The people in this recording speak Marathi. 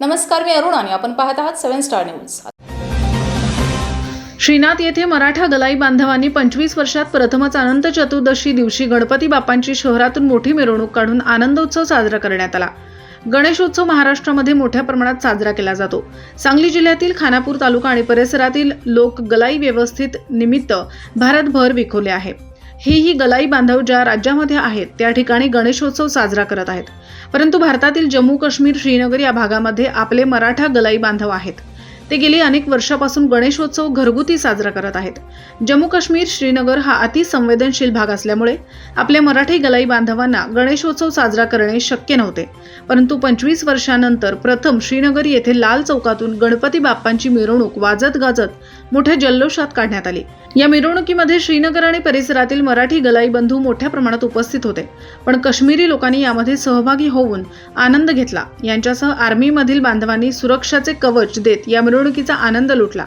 नमस्कार मी अरुण आणि आपण पाहत आहात सेव्हन स्टार न्यूज. श्रीनाथ येथे मराठा गलाई बांधवांनी पंचवीस वर्षात प्रथमच अनंत चतुर्दशी दिवशी गणपती बाप्पांची शहरातून मोठी मिरवणूक काढून आनंदोत्सव साजरा करण्यात आला. गणेशोत्सव महाराष्ट्रामध्ये मोठ्या प्रमाणात साजरा केला जातो. सांगली जिल्ह्यातील खानापूर तालुका आणि परिसरातील लोक गलाई व्यवस्थित निमित्त भारतभर विखोले आहे. ही ही गलाई बांधव ज्या राज्यामध्ये आहेत त्या ठिकाणी गणेशोत्सव साजरा करत आहेत. परंतु भारतातील जम्मू काश्मीर श्रीनगर या भागामध्ये आपले मराठा गलाई बांधव आहेत. ते गेली अनेक वर्षापासून गणेशोत्सव घरगुती साजरा करत आहेत. जम्मू काश्मीर श्रीनगर हा अतिसंवेदनशील भाग असल्यामुळे आपल्या मराठी गलाई बांधवांना गणेशोत्सव साजरा करणे शक्य नव्हते. परंतु पंचवीस वर्षानंतर प्रथम श्रीनगर येथे लाल चौकातून गणपती बाप्पांची मिरवणूक वाजत गाजत मोठ्या जल्लोषात काढण्यात आली. या मिरवणुकीमध्ये श्रीनगर आणि परिसरातील मराठी गलाई बंधू मोठ्या प्रमाणात उपस्थित होते. पण काश्मीरी लोकांनी यामध्ये सहभागी होऊन आनंद घेतला. यांच्यासह आर्मीमधील बांधवांनी सुरक्षाचे कवच देत या मिरवणुकीचा आनंद लुटला.